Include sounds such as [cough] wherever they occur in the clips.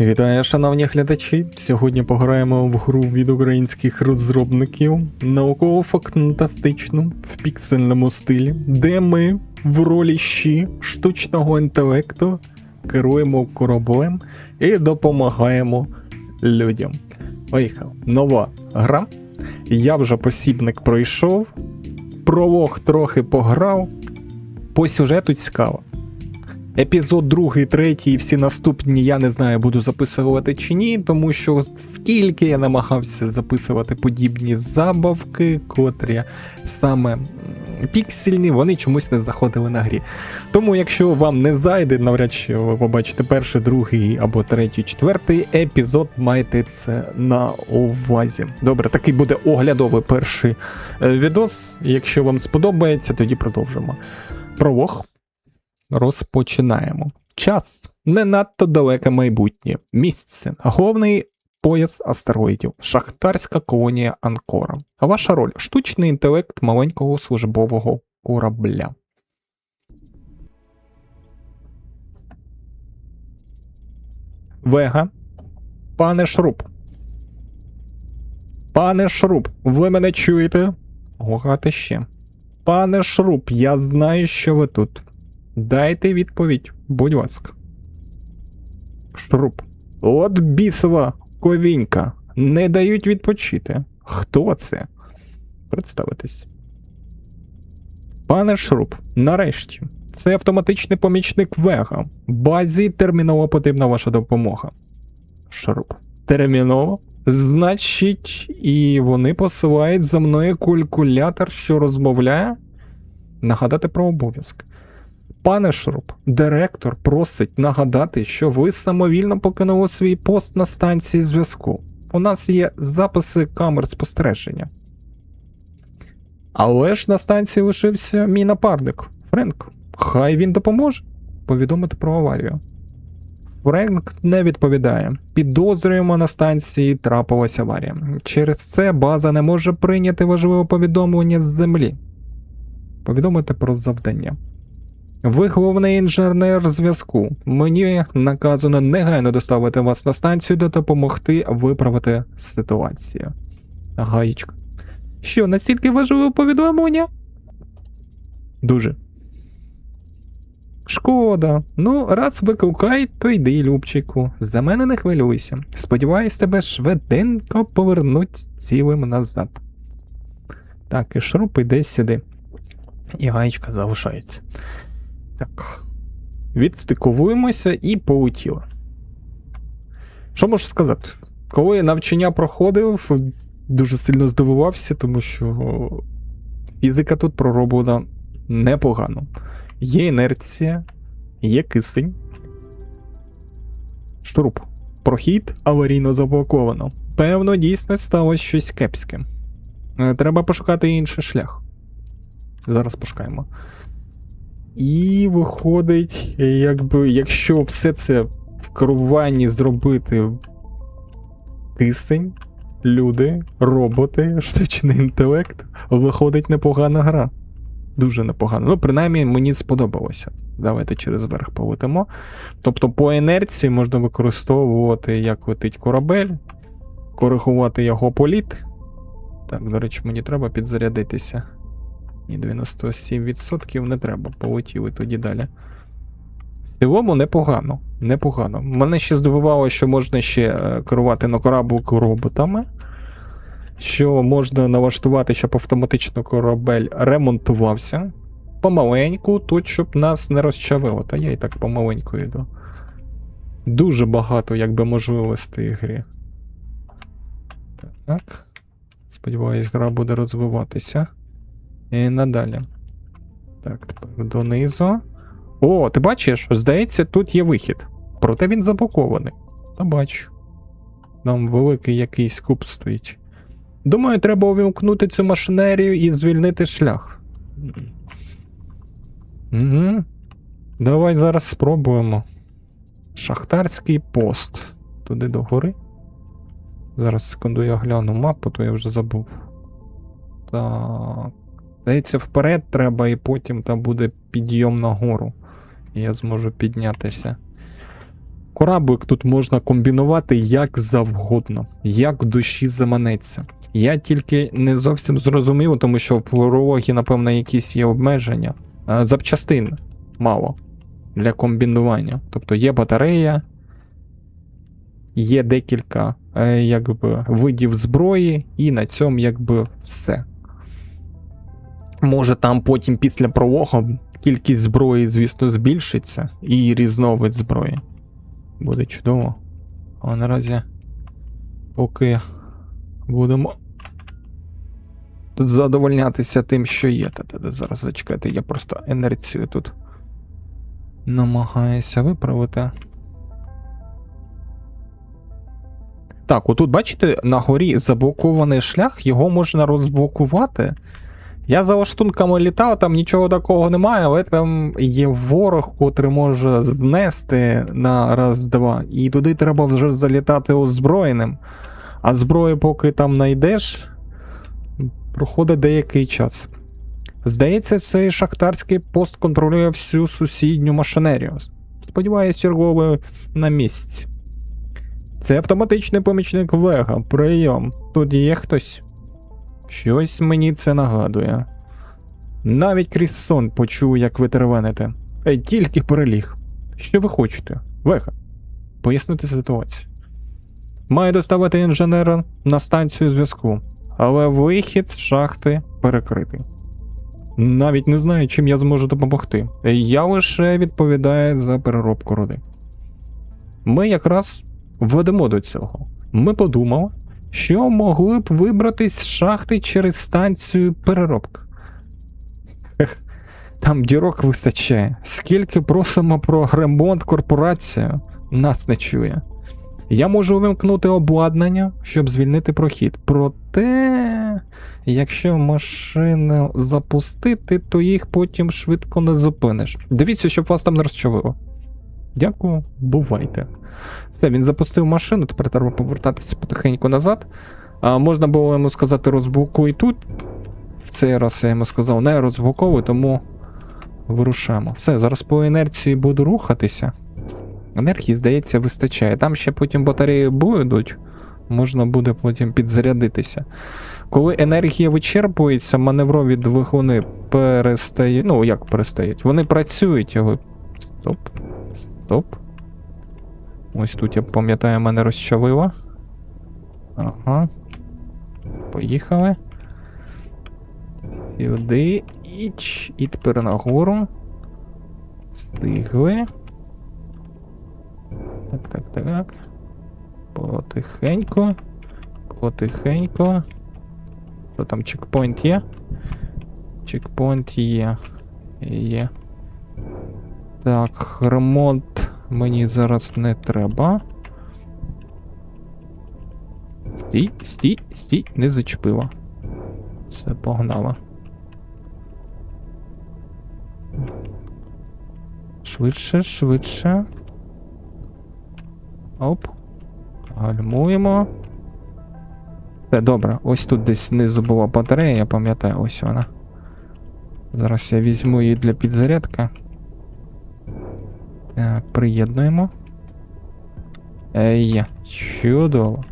Вітаю, шановні глядачі! Сьогодні пограємо в гру від українських розробників науково-фантастичну в піксельному стилі, де ми в ролі щі штучного інтелекту керуємо кораблем і допомагаємо людям. Поїхав. Нова гра. Я вже посібник пройшов, пролог трохи пограв, по сюжету цікаво. Епізод другий, третій і всі наступні я не знаю, буду записувати чи ні, тому що скільки я намагався записувати подібні забавки, котрі саме піксельні, вони чомусь не заходили на грі. Тому, якщо вам не зайде, навряд чи ви побачите перший, другий або третій, четвертий епізод, майте це на увазі. Добре, такий буде оглядовий перший е, відос. Якщо вам сподобається, тоді продовжимо. Пролог. Розпочинаємо. Час не надто далеке майбутнє. Місце. Головний пояс астероїдів. Шахтарська колонія Анкора. Ваша роль штучний інтелект маленького службового корабля. Вега. Пане Шруб. Пане Шруб, ви мене чуєте? Гукати ще. Пане Шруб, я знаю, що ви тут. Дайте відповідь, будь ласка. Шруб. От бісова ковінька. Не дають відпочити. Хто це? Представитись. Пане Шруб, нарешті. Це автоматичний помічник Вега. Базі терміново потрібна ваша допомога. Шруб. Терміново? Значить, і вони посилають за мною калькулятор, що розмовляє? Нагадати про обов'язки. Пане Шруб, директор просить нагадати, що ви самовільно покинули свій пост на станції зв'язку. У нас є записи камер спостереження. Але ж на станції лишився мій напарник Френк. Хай він допоможе повідомити про аварію. Френк не відповідає. Підозрюємо на станції трапилася аварія. Через це база не може прийняти важливе повідомлення з землі. Повідомити про завдання. Ви головний інженер зв'язку. Мені наказано негайно доставити вас на станцію та допомогти виправити ситуацію. Гаєчка. Що, настільки важливе повідомлення? Дуже. Шкода. Ну, раз викликай, то йди, Любчику. За мене не хвилюйся. Сподіваюсь, тебе швиденько повернуть цілим назад. Так, і шуруп іде сюди. І гаєчка залишається. Так. Відстиковуємося і полетіли. Що можу сказати? Коли навчання проходив, дуже сильно здивувався, тому що фізика тут пророблена непогано. Є інерція, є кисень. Штурп. Прохід аварійно заблоковано. Певно, дійсно сталося щось кепське. Е, Треба пошукати інший шлях. Зараз пошукаємо. І виходить, якби, якщо все це в керуванні зробити кисень, люди, роботи, [laughs] штучний інтелект, виходить непогана гра. Дуже непогано. Ну, принаймні, мені сподобалося. Давайте через верх полетимо. Тобто, по інерції можна використовувати, як летить корабель, коригувати його політ. Так, до речі, мені треба підзарядитися. Ні, 97% не треба, полетіли тоді далі. В цілому непогано. Непогано. Мене ще здивувало, що можна ще е, керувати на кораблику роботами. Що можна налаштувати, щоб автоматично корабель ремонтувався. Помаленьку, тут, щоб нас не розчавило. Та я і так помаленьку йду. Дуже багато, якби, можливостей грі. Так. Сподіваюсь, гра буде розвиватися. І надалі. Так, тепер донизу. О, ти бачиш? Здається, тут є вихід. Проте він заблокований. Та бачу. Там великий якийсь куб стоїть. Думаю, треба увімкнути цю машинерію і звільнити шлях. Угу. Давай зараз спробуємо. Шахтарський пост. Туди догори. Зараз секунду я гляну мапу, то я вже забув. Так. Здається, вперед треба, і потім там буде підйом нагору. І я зможу піднятися. Кораблик тут можна комбінувати як завгодно, як душі заманеться. Я тільки не зовсім зрозумів, тому що в прологі, напевно, якісь є обмеження. Запчастин мало для комбінування. Тобто є батарея, є декілька е, якби, видів зброї, і на цьому якби все. Може там потім після прологу кількість зброї, звісно, збільшиться, і різновид зброї. Буде чудово. А наразі, поки будемо задовольнятися тим, що є. Та-та-та, зараз зачекайте, я просто інерцію тут намагаюся виправити. Так, отут, бачите, на горі заблокований шлях, його можна розблокувати. Я за лаштунками літав, там нічого такого немає, але там є ворог, котрий може знести на раз-два. І туди треба вже залітати озброєним. А зброю, поки там знайдеш, проходить деякий час. Здається, цей шахтарський пост контролює всю сусідню машинерію. Сподіваюсь, черговий на місці. Це автоматичний помічник Вега. Прийом. Тут є хтось. Щось мені це нагадує. Навіть крізь сон почув, як ви тервените. Тільки переліг. Що ви хочете? Вега. Пояснити ситуацію. Маю доставити інженера на станцію зв'язку, але вихід з шахти перекритий. Навіть не знаю, чим я зможу допомогти. Я лише відповідаю за переробку руди. Ми якраз ведемо до цього. Ми подумали, що могли б вибратись з шахти через станцію переробки. [laughs] Там дірок вистачає. Скільки просимо про ремонт корпорацію, нас не чує. Я можу вимкнути обладнання, щоб звільнити прохід. Проте, якщо машину запустити, то їх потім швидко не зупиниш. Дивіться, щоб вас там не розчавило. Дякую, бувайте. Все, він запустив машину, тепер треба повертатися потихеньку назад. А, можна було йому сказати розблокуй тут. В цей раз я йому сказав не розблоковуй, тому вирушаємо. Все, зараз по інерції буду рухатися. Енергії, здається, вистачає. Там ще потім батареї будуть, можна буде потім підзарядитися. Коли енергія вичерпується, маневрові двигуни перестають. Ну, як перестають? Вони працюють, але. Стоп. Стоп. Ось тут я пам'ятаю, мене розчавило. Ага. Поїхали. Сюди. Іч. І тепер нагору. Стигли. Так, так, так. Потихеньку. Потихеньку. Що там, чекпоінт є? Чекпоінт є. Є. Так, ремонт мені зараз не треба. Стій, стій, стій, не зачепила. Все, погнала. Швидше, швидше. Оп. Гальмуємо. Все, добре. Ось тут десь знизу була батарея, я пам'ятаю, ось вона. Зараз я візьму її для підзарядки. Так, приєднуємо. Е, Є. Чудово.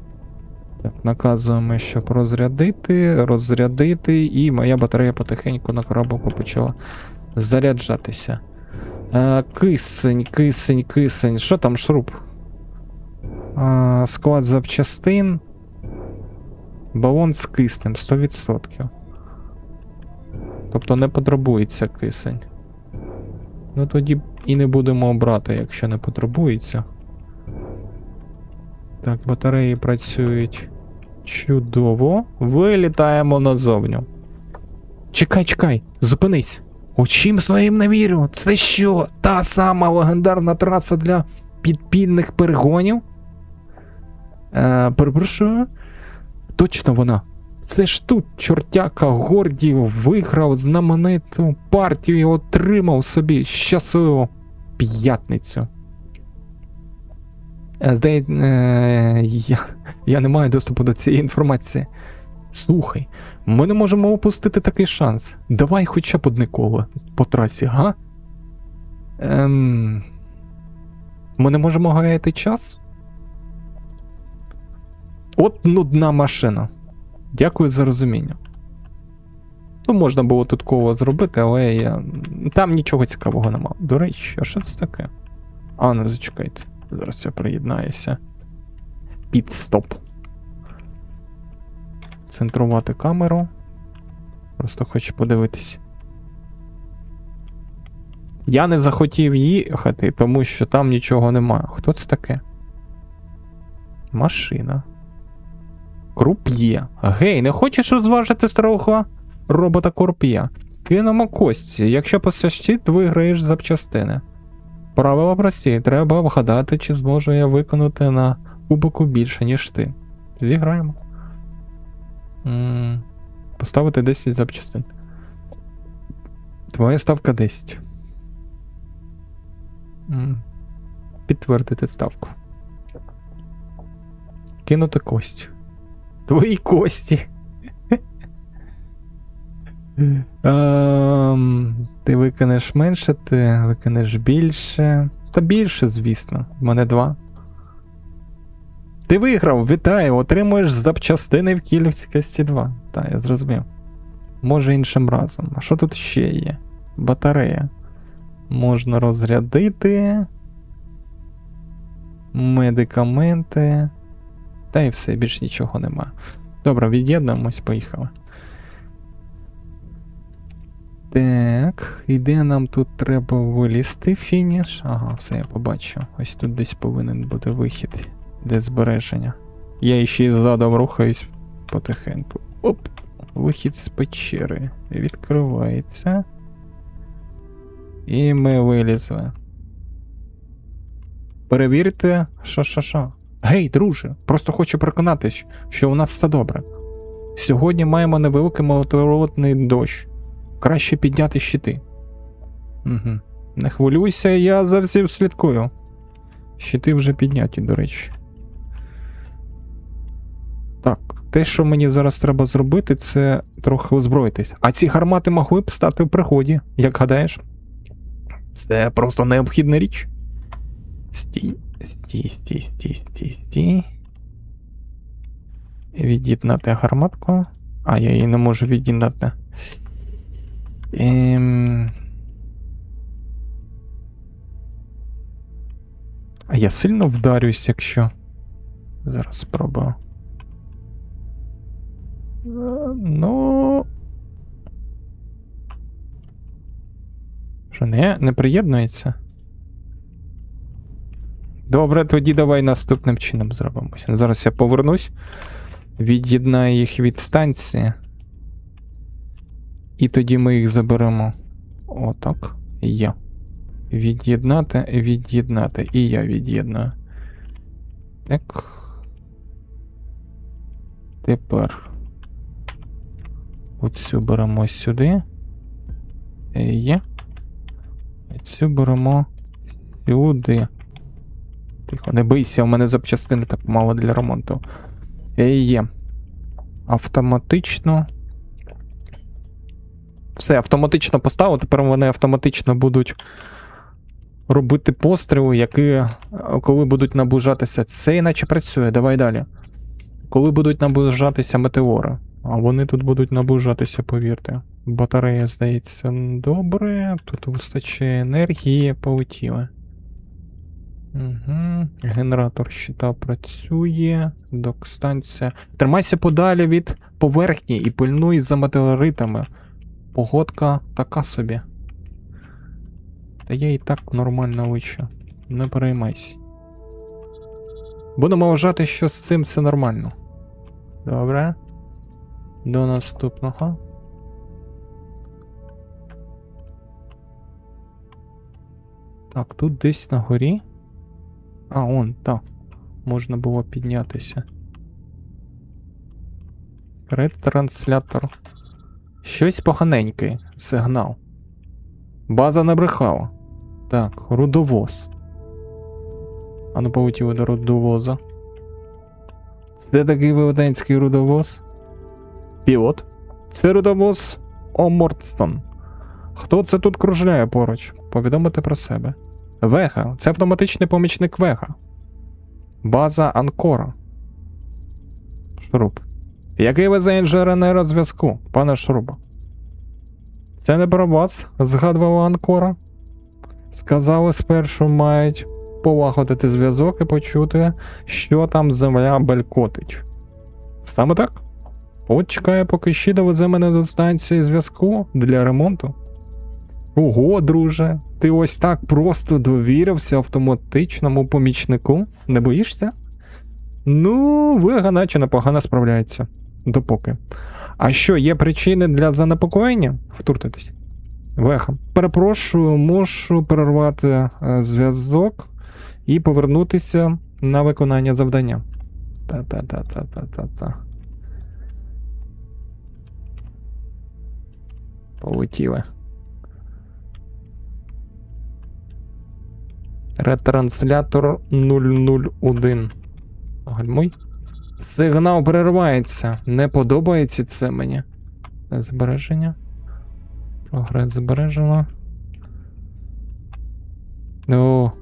Так, наказуємо, щоб розрядити, розрядити, і моя батарея потихеньку на кораблику почала заряджатися. Е, кисень, кисень, кисень. Що там шруб? А, склад запчастин. Балон з киснем 100%. Тобто не потребується кисень. Ну тоді і не будемо брати, якщо не потребується. Так, батареї працюють чудово. Вилітаємо назовню. Чекай, чекай, зупинись. Очим своїм не вірю. Це що? Та сама легендарна траса для підпільних перегонів? Е, перепрошую. Точно вона. Це ж тут чортяка Гордіїв виграв знамениту партію і отримав собі щасливу п'ятницю. Е, Здається, е, я, я не маю доступу до цієї інформації. Слухай, ми не можемо опустити такий шанс. Давай хоча б одне коло по трасі, га? Ем... Ми не можемо гаяти час? От нудна машина. Дякую за розуміння. Ну, можна було тут коло зробити, але я. Там нічого цікавого нема. До речі, а що це таке? А, ну зачекайте. Зараз я приєднаюся. Підстоп. Центрувати камеру. Просто хочу подивитись. Я не захотів їхати, тому що там нічого немає. Хто це таке? Машина. Круп'є. Гей, не хочеш розважити старого робота Круп'є? Кинемо кості. Якщо пощастить, виграєш запчастини. Правила прості, треба вгадати, чи зможу я виконати на кубику більше, ніж ти. Зіграємо. м Поставити 10 запчастин. Твоя ставка 10. м Підтвердити ставку. Кинути кость. Твої кості. Ем, ти викинеш менше, ти викинеш більше. Та більше, звісно. В мене два. Ти виграв, вітаю! Отримуєш запчастини в кількості 2. Так, я зрозумів. Може іншим разом. А що тут ще є? Батарея. Можна розрядити. Медикаменти. Та і все, більш нічого нема. Добре, від'єднуємось, поїхали. Так, і де нам тут треба вилізти фініш? Ага, все я побачив. Ось тут десь повинен бути вихід, де збереження. Я ще й задом рухаюсь потихеньку. Оп! Вихід з печери. Відкривається. І ми вилізли. Перевірте, що що що. Гей, друже, просто хочу переконатись, що у нас все добре. Сьогодні маємо невеликий моторотний дощ. Краще підняти щити. Угу. Не хвилюйся, я за всім слідкую. Щити вже підняті, до речі. Так, те, що мені зараз треба зробити, це трохи озброїтись. А ці гармати могли б стати в пригоді, як гадаєш? Це просто необхідна річ. Стій, стій, стій, стій, стій, стій. Від'єднати гарматку. А, я її не можу від'єднати. Ем... А я сильно вдарюсь, якщо. Зараз спробую. Ну. Що, не, не приєднується? Добре, тоді давай наступним чином зробимося. Зараз я повернусь, від'єднаю їх від станції. І тоді ми їх заберемо. Отак. Є. Від'єднати, від'єднати. І я від'єдную. Так. Тепер. Оцю беремо сюди. Є. Цю беремо сюди. Тихо, не бийся, у мене запчастини так мало для ремонту. Є. Автоматично. Все, автоматично поставив, тепер вони автоматично будуть робити постріли, які, е, коли будуть наближатися. Це іначе працює, давай далі. Коли будуть наближатися метеори. А вони тут будуть наближатися, повірте. Батарея, здається, добре. Тут вистачає енергії, полетіли. Угу. Генератор щита працює. Док-станція. Тримайся подалі від поверхні і пильнуй за метеоритами. Погодка така собі. Та я і так нормально вичу. Не переймайся. Будемо вважати, що з цим все нормально. Добре. До наступного. Так, тут десь на горі. А, он, так. Можна було піднятися. Ретранслятор. Щось поганеньке. Сигнал. База не брехала. Так, рудовоз. А ну полетіли до рудовоза. Це такий велетенський рудовоз. Пілот. Це рудовоз Омортстон. Хто це тут кружляє поруч? Повідомити про себе. Вега. Це автоматичний помічник Вега. База Анкора. Шруб. Який ви за інженера зв'язку, пане Шруба? Це не про вас, згадував Анкора. Сказали, спершу мають полагодити зв'язок і почути, що там земля белькотить. Саме так? От чекає, поки ще довезе мене до станції зв'язку для ремонту. Ого, друже, ти ось так просто довірився автоматичному помічнику? Не боїшся? Ну, Вега наче непогано справляється. Допоки. А що, є причини для занепокоєння? Втрутитись. Вега. Перепрошую, мушу перервати е, зв'язок і повернутися на виконання завдання. Та-та-та-та-та-та-та. Полетіли. Ретранслятор 001. Гальмуй. Сигнал переривається. Не подобається це мені. Збереження. Прогрес збережено. О.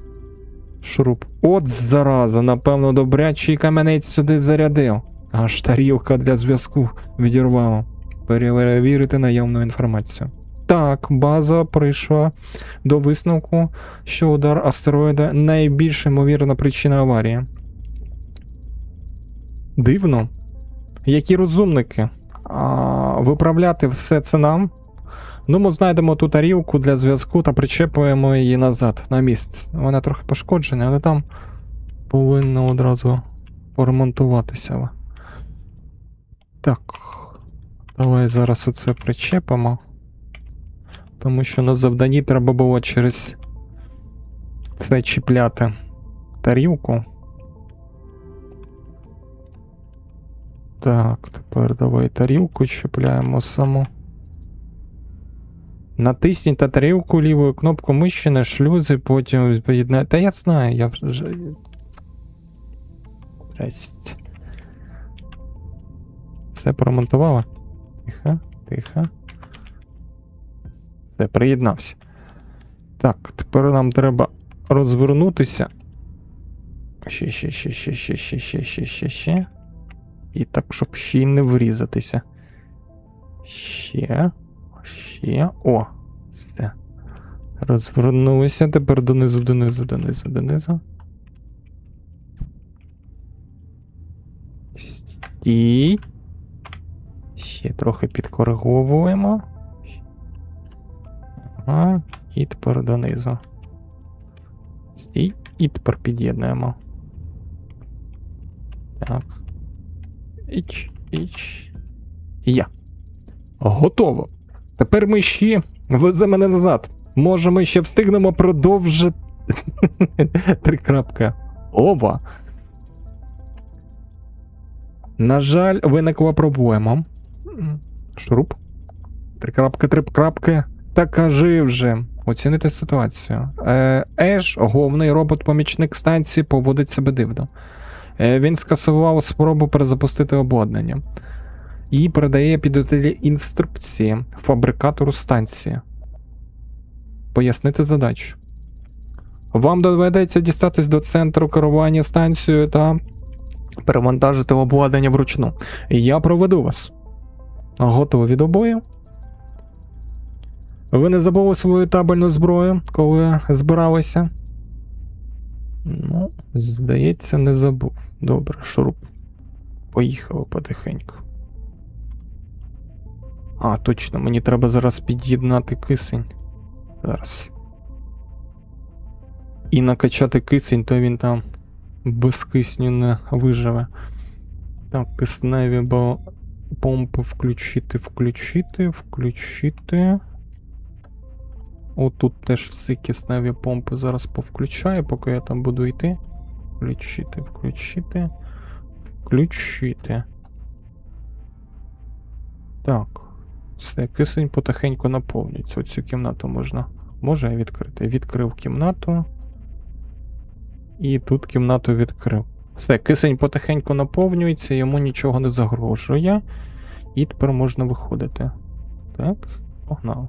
Шуруп. От зараза, напевно, добрячий каменець сюди зарядив. Аж тарілка для зв'язку відірвала. Перевірити наявну інформацію. Так, база прийшла до висновку, що удар астероїда найбільш ймовірна причина аварії. Дивно. Які розумники. А, виправляти все це нам. Ну, ми знайдемо ту тарілку для зв'язку та причепуємо її назад на місце. Вона трохи пошкоджена, але там повинна одразу поремонтуватися. Так. Давай зараз оце причепимо. Тому що на завданні треба було через це чіпляти тарілку. Так, тепер давай тарілку чіпляємо саму. Натисніть на тарілку лівою кнопку миші на шлюзи, потім поєднає. Та я знаю, я вже. Здрасте. Все поремонтувала? Тихо, тихо. Все, приєднався. Так, тепер нам треба розвернутися. Ще, ще, ще, ще, ще, ще, ще, ще, ще, ще. І так, щоб ще й не врізатися. Ще. Ще. О! Все. Розвернулися. Тепер донизу, донизу, донизу, донизу. Стій. Ще трохи підкориговуємо. Ага. І тепер донизу. Стій. І тепер під'єднуємо. Так. Іч, іч. Я. Готово. Тепер ми ще везе мене назад. Може, ми ще встигнемо продовжити. [laughs] Три крапка. Ова. На жаль, виникла проблема. Шуруп. Три крапки, три крапки. Та кажи вже. Оцінити ситуацію. Е, Еш, головний робот-помічник станції, поводить себе дивно. Е, Він скасував спробу перезапустити обладнання і передає підготовлі інструкції фабрикатору станції. Пояснити задачу. Вам доведеться дістатись до центру керування станцією та перевантажити обладнання вручну. Я проведу вас. Готові до бою? Ви не забули свою табельну зброю, коли збиралися? Ну, здається, не забув. Добре, шуруп. Поїхали потихеньку. А, точно, мені треба зараз під'єднати кисень. Зараз. І накачати кисень, то він там без кисню не виживе. Так, кисневі бо помпи включити, включити, включити. Отут теж всі кисневі помпи зараз повключаю, поки я там буду йти. Включити, включити, включити. Так. Все, кисень потихеньку наповнюється. Оцю кімнату можна. Може я відкрити. Відкрив кімнату. І тут кімнату відкрив. Все, кисень потихеньку наповнюється, йому нічого не загрожує. І тепер можна виходити. Так, погнав.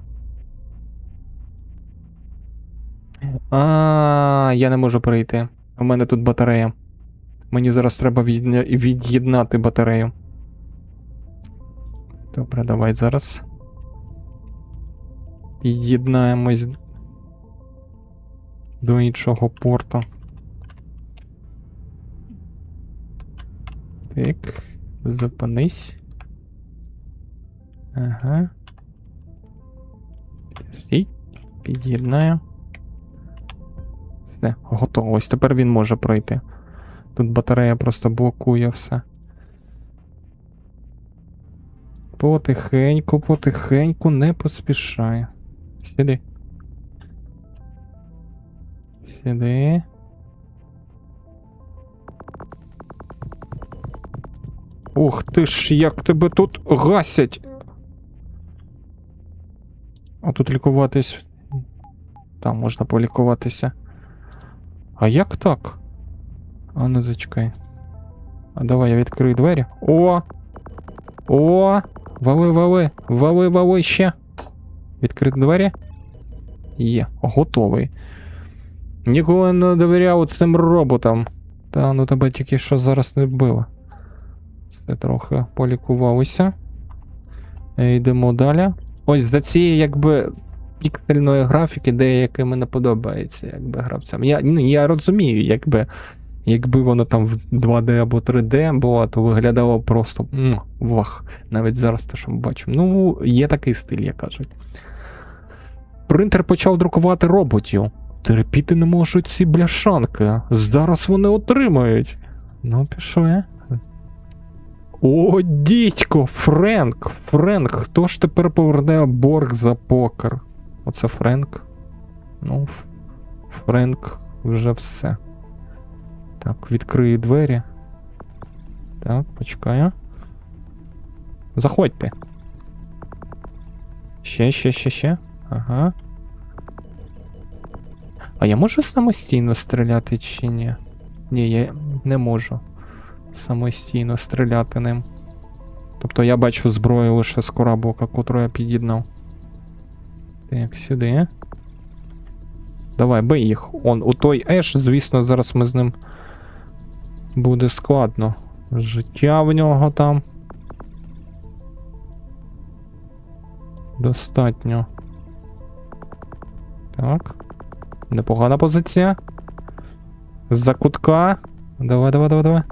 А, я не можу перейти. У мене тут батарея. Мені зараз треба від'єднати батарею. Добре, давай зараз. Під'єднаємось до іншого порту. Так, зупинись. Ага. Стій. Під'єднаю. Все, готово. Ось тепер він може пройти. Тут батарея просто блокує все. Потихеньку, потихеньку, не поспішай. Сюди. Сюди. Ух ти ж, як тебе тут гасять. А тут лікуватись. Там можна полікуватися. А як так? А ну зачекай. А давай я відкрию двері. О! О! Вали, вали! Вали, вали ще! Відкрити двері. Є, готовий. Ніколи не довіряв цим роботам. Та ну тебе тільки що зараз не вбило. Все трохи полікувалися. Е, Йдемо далі. Ось за цієї, якби, піксельної графіки деякими не подобається, якби гравцям. Я, ну, я розумію, якби, якби воно там в 2D або 3D було, то виглядало просто м, вах. Навіть зараз те, що ми бачимо. Ну, є такий стиль, як кажуть. Принтер почав друкувати роботів. Терпіти не можуть ці бляшанки. Зараз вони отримають. Ну, пішли. О, дідько, Френк, Френк, хто ж тепер поверне борг за покер? Оце Френк. Ну, Френк вже все. Так, відкрию двері. Так, почекаю. Заходьте. Ще, ще, ще, ще. Ага. А я можу самостійно стріляти чи ні? Ні, я не можу самостійно стріляти ним. Тобто я бачу зброю лише з кораблика, котру я під'єднав. Так, сюди. Давай, бий їх. Он, у той Еш, звісно, зараз ми з ним буде складно. Життя в нього там. Достатньо. Так. Непогана позиція. За кутка. Давай, давай, давай, давай.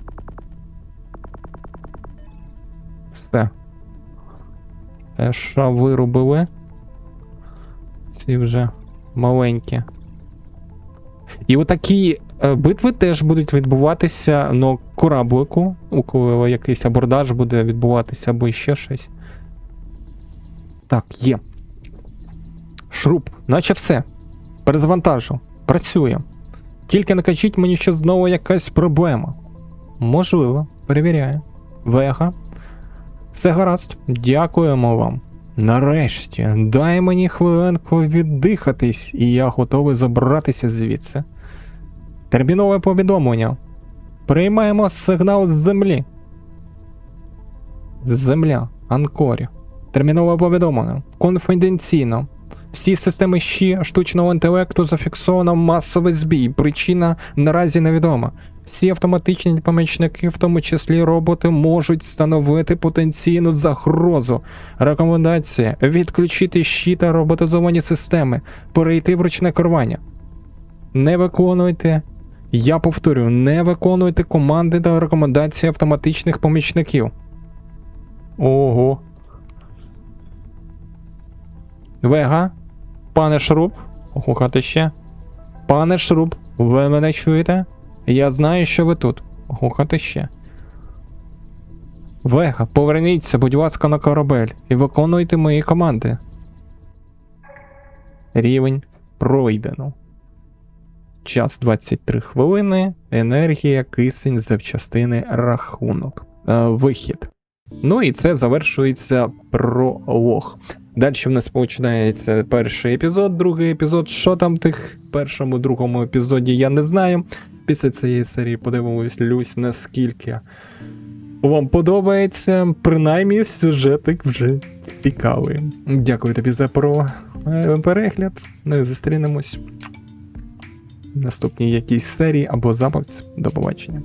Все. Еша вирубили. Ці вже маленькі. І отакі е, битви теж будуть відбуватися на кораблику, у коли якийсь абордаж буде відбуватися або ще щось. Так, є. Шруб, наче все. Перезавантажу. Працює. Тільки не кажіть мені, що знову якась проблема. Можливо, перевіряю. Вега. Все гаразд, дякуємо вам. Нарешті, дай мені хвилинку віддихатись, і я готовий забратися звідси. Термінове повідомлення. Приймаємо сигнал з землі. Земля, Анкорі. Термінове повідомлення. Конфіденційно. Всі системи щі штучного інтелекту зафіксовано масовий збій. Причина наразі невідома. Всі автоматичні помічники, в тому числі роботи, можуть становити потенційну загрозу. Рекомендація: відключити щі та роботизовані системи, перейти в ручне керування. Не виконуйте. Я повторюю, не виконуйте команди та рекомендації автоматичних помічників. Ого. Вега, пане Шруб, гукати ще. Пане Шруб, ви мене чуєте? Я знаю, що ви тут. Гукати ще. Вега, поверніться, будь ласка, на корабель і виконуйте мої команди. Рівень пройдено. Час 23 хвилини. Енергія, кисень, запчастини, рахунок. Е, вихід. Ну і це завершується пролог. Далі в нас починається перший епізод, другий епізод. Що там в тих першому, другому епізоді, я не знаю. Після цієї серії подивимось, Люсь, наскільки вам подобається. Принаймні, сюжетик вже цікавий. Дякую тобі за про е, перегляд. Ну і зустрінемось в наступній якійсь серії або забавці. До побачення.